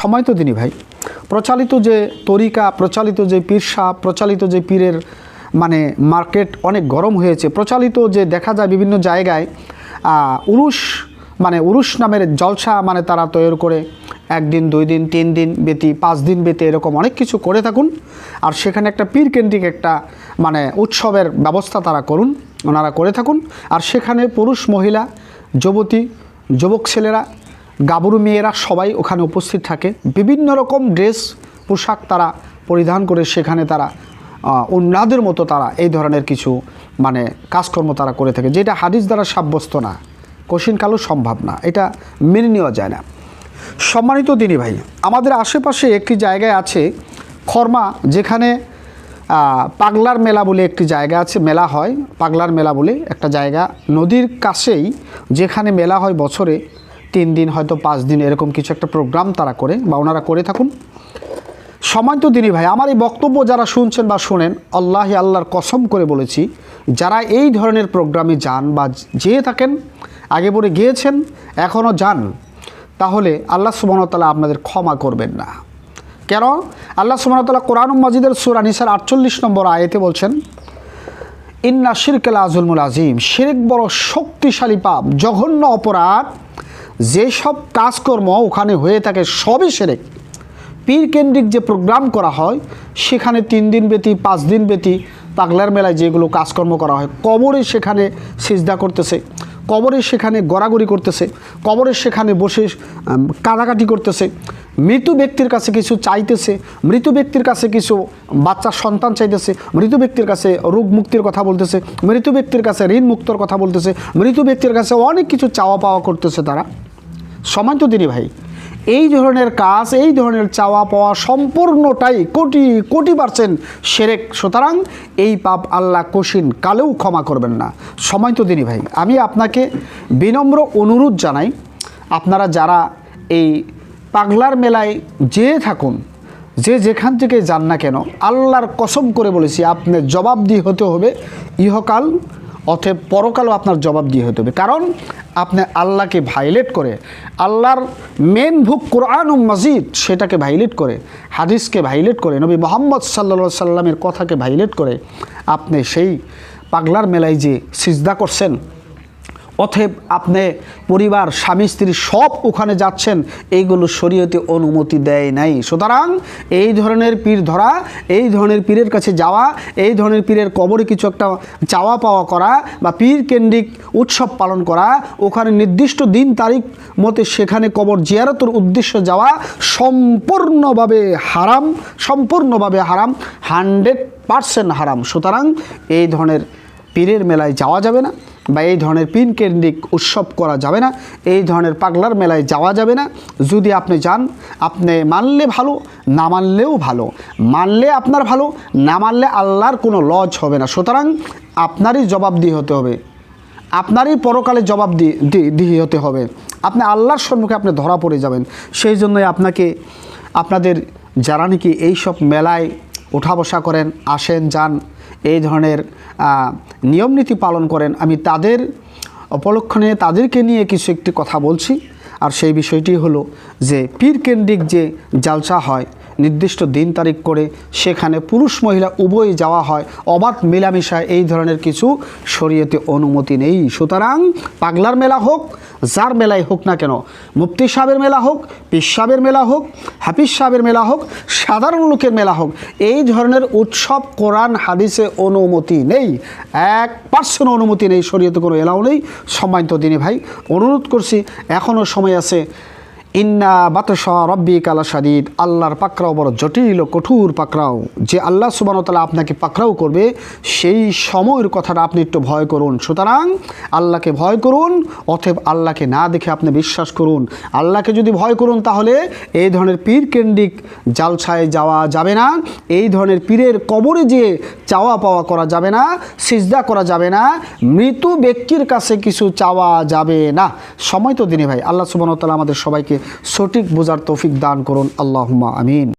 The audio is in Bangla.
সময় তো দিনই ভাই। প্রচালিত যে তরিকা, প্রচালিত যে পীরসা প্রচালিত যে পীরের মানে মার্কেট অনেক গরম হয়েছে। প্রচালিত যে দেখা যায় বিভিন্ন জায়গায় উরুষ মানে উরুষ নামের জলসা মানে তারা তৈরি করে, একদিন, দুই দিন, তিন দিন বেতি পাঁচ দিন বেতি এরকম অনেক কিছু করে থাকুন। আর সেখানে একটা পীর কেন্দ্রিক একটা মানে উৎসবের ব্যবস্থা তারা করুন, ওনারা করে থাকুন। আর সেখানে পুরুষ, মহিলা, যুবতী, যুবক ছেলেরা গাভরু মেয়েরা সবাই ওখানে উপস্থিত থাকে। বিভিন্ন রকম ড্রেস, পোশাক তারা পরিধান করে সেখানে তারা উন্নাদের মতো তারা এই ধরনের কিছু মানে কাজকর্ম তারা করে থাকে। যেটা হাদিস দ্বারা সাব্যস্ত না। কশিন কালো সম্ভব না। এটা মেনে নেওয়া যায় না। সম্মানিত দিনী ভাই, আমাদের আশেপাশে একটি জায়গায় আছে খর্মা, যেখানে পাগলার মেলা বলে একটি জায়গা আছে, মেলা হয়। পাগলার মেলা বলে একটা জায়গা। নদীর কাছেই যেখানে মেলা হয় বছরে তিন দিন হয়তো পাঁচ দিন এরকম কিছু একটা প্রোগ্রাম তারা করে বা ওনারা করে থাকুন। সময় তো দিনই ভাই, আমার এই বক্তব্য যারা শুনছেন বা শোনেন, আল্লাহ আল্লাহর কসম করে বলেছি, যারা এই ধরনের প্রোগ্রামে যান বা যেয়ে থাকেন, আগে পরে গিয়েছেন এখনও যান, তাহলে আল্লাহ সুবাহতাল্লাহ আপনাদের ক্ষমা করবেন না। কেন? আল্লাহ সুবাহতাল্লাহ কোরআন মাজিদের সুরা নিসার আটচল্লিশ নম্বর আয়েতে বলছেন, ইন্না শিরকেল আজুলমুল আজিম শিরেক বড় শক্তিশালী পাপ, জঘন্য অপরাধ যেসব কাজকর্ম ওখানে হয়ে থাকে, সবই সেরেক পীর কেন্দ্রিক যে প্রোগ্রাম করা হয়, সেখানে তিন দিন ব্যতী, পাঁচ দিন ব্যতী, পাগলার মেলায় যেগুলো কাজকর্ম করা হয়, কবরে সেখানে সিজদা করতেছে, কবরে সেখানে গড়াগড়ি করতেছে, কবরে সেখানে বসে কাটাকাটি করতেছে। মৃত ব্যক্তির কাছে কিছু চাইতেছে, মৃত ব্যক্তির কাছে কিছু বাচ্চার সন্তান চাইতেছে, মৃত ব্যক্তির কাছে রোগ মুক্তির কথা বলতেছে, মৃত ব্যক্তির কাছে ঋণ মুক্তর কথা বলতেছে, মৃত ব্যক্তির কাছে অনেক কিছু চাওয়া পাওয়া করতেছে তারা। সময় তো দিনই ভাই। এই ধরনের কাজ, এই ধরনের চাওয়া পাওয়া সম্পূর্ণটাই কোটি কোটি পার্সেন্ট সেরেক। সুতরাং এই পাপ আল্লাহ কশিন কালেও ক্ষমা করবেন না। সময় তো দিনই ভাই। আমি আপনাকে বিনম্র অনুরোধ জানাই, আপনারা যারা এই পাগলার মেলায় যেয়ে থাকুন, যে যেখান থেকে যান না কেন, আল্লাহর কসম করে বলেছি আপনি জবাব দিয়ে হতে হবে ইহকাল, অতএব পরকালও আপনার জবাব দিয়ে হতে হবে। কারণ আপনি আল্লাহকে ভাইলেট করে, আল্লাহর মেন ভুক কোরআন মজিদ সেটাকে ভাইলেট করে, হাদিসকে ভাইলেট করে, নবী মোহাম্মদ সাল্লা সাল্লামের কথাকে ভাইলেট করে, আপনি সেই পাগলার মেলায় যে সিজদা করছেন অতএব আপনি পরিবার, স্বামী, স্ত্রী সব ওখানে যাচ্ছেন, এইগুলো শরীয়তে অনুমতি দেয় নাই। সুতরাং এই ধরনের পীর ধরা, এই ধরনের পীরের কাছে যাওয়া, এই ধরনের পীরের কবরে কিছু একটা চাওয়া পাওয়া করা বা পীর কেন্দ্রিক উৎসব পালন করা, ওখানে নির্দিষ্ট দিন তারিখ মতে সেখানে কবর জিয়ারতের উদ্দেশ্য যাওয়া সম্পূর্ণভাবে হারাম সম্পূর্ণভাবে হারাম, হান্ড্রেড পারসেন্ট হারাম। সুতরাং এই ধরনের পীরের মেলায় যাওয়া যাবে না। বা এই ধরনের পিন কেন্দ্রিক উৎসব করা যাবে না, এই ধরনের পাগলার মেলায় যাওয়া যাবে না। যদি আপনি যান, আপনি মানলে ভালো, না মানলেও ভালো। মানলে আপনার ভালো, না মানলে আল্লাহর কোনো লজ হবে না। সুতরাং আপনারই জবাব দিয়ে হতে হবে। আপনারই পরকালে জবাব দিয়ে দি- দিয়ে হতে হবে। আপনি আল্লাহর সম্মুখে আপনি ধরা পড়ে যাবেন। সেই জন্যই আপনাকে, আপনাদের যারা নাকি এইসব মেলায় ওঠা বসা করেন, আসেন, যান, এই ধরনের নিয়ম নিয়মনীতি পালন করেন। আমি তাদের উপলক্ষণে তাদেরকে নিয়ে কিছু একটি কথা বলছি। আর সেই বিষয়টি হলো যে পীরকেন্দ্রিক যে জালসা হয় নির্দিষ্ট দিন তারিখ করে সেখানে পুরুষ মহিলা উভয় যাওয়া হয়। অবাধ মেলামেশা এই ধরনের কিছু শরীয়তে অনুমতি নেই। সুতরাং পাগলার মেলা হোক, যার মেলায় হোক না কেন, মুফতি সাহেবের মেলা হোক পিস সাহেবের মেলা হোক, হাফিজ সাহেবের মেলা হোক, সাধারণ লোকের মেলা হোক, এই ধরনের উৎসব, কোরআন, হাদিসে অনুমতি নেই। এক পার্সেন্ট অনুমতি নেই, শরীয়তে কোনো এলাও নেই। সম্মানিত দিনে ভাই, অনুরোধ করছি এখনও সময় আছে। ইন্না বাতসা রব্বি কালা সাদিদ আল্লাহর পাকরাও বড় জটিল কঠোর পাকরাও যে আল্লাহ সুবানতালা আপনাকে পাকরাও করবে, সেই সময়ের কথাটা আপনি একটু ভয় করুন। সুতরাং আল্লাহকে ভয় করুন, অতএব আল্লাহকে না দেখে আপনি বিশ্বাস করুন। আল্লাহকে যদি ভয় করুন, তাহলে এই ধরনের পীর কেন্দ্রিক জালছায় যাওয়া যাবে না, এই ধরনের পীরের কবরে যেয়ে চাওয়া পাওয়া করা যাবে না, সিজদা করা যাবে না, মৃত ব্যক্তির কাছে কিছু চাওয়া যাবে না। সময় তো দিনে ভাই, আল্লাহ সুবাহতাল্লাহ আমাদের সবাইকে সঠিক বোঝার তৌফিক দান করুন। আল্লাহুম্মা আমিন।